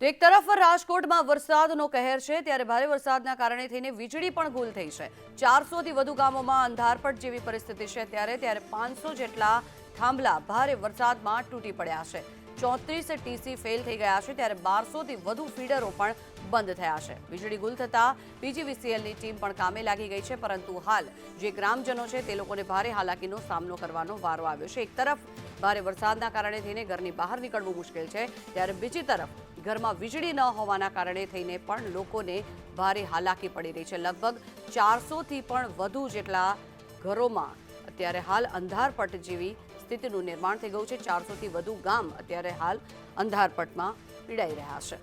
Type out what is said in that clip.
તો એક તરફ રાજકોટમાં વરસાદનો કહેર છે, ત્યારે ભારે વરસાદના કારણે થઈને વીજળી પણ ગુલ થઈ છે. ચારસોથી વધુ ગામોમાં અંધારપટ જેવી પરિસ્થિતિ છે, ત્યારે ત્યારે પાંચસો જેટલા થાંભલા ભારે વરસાદમાં તૂટી પડ્યા છે. ચોત્રીસ ટીસી ફેલ થઈ ગયા છે, ત્યારે બારસોથી વધુ ફીડરો પણ બંધ થયા છે. વીજળી ગુલ થતાં પીજીવીસીએલની ટીમ પણ કામે લાગી ગઈ છે, પરંતુ હાલ જે ગ્રામજનો છે, તે લોકોને ભારે હાલાકીનો સામનો કરવાનો વારો આવ્યો છે. એક તરફ ભારે વરસાદના કારણે થઈને ઘરની બહાર નીકળવું મુશ્કેલ છે, ત્યારે બીજી તરફ ઘરમાં વીજળી ન હોવાના કારણે થઈને પણ લોકોને ભારે હાલાકી પડી રહી છે. લગભગ ચારસોથી પણ વધુ જેટલા ઘરોમાં અત્યારે હાલ અંધારપટ જેવી સ્થિતિનું નિર્માણ થઈ ગયું છે. ચારસોથી વધુ ગામ અત્યારે હાલ અંધારપટમાં પીડાઈ રહ્યા છે.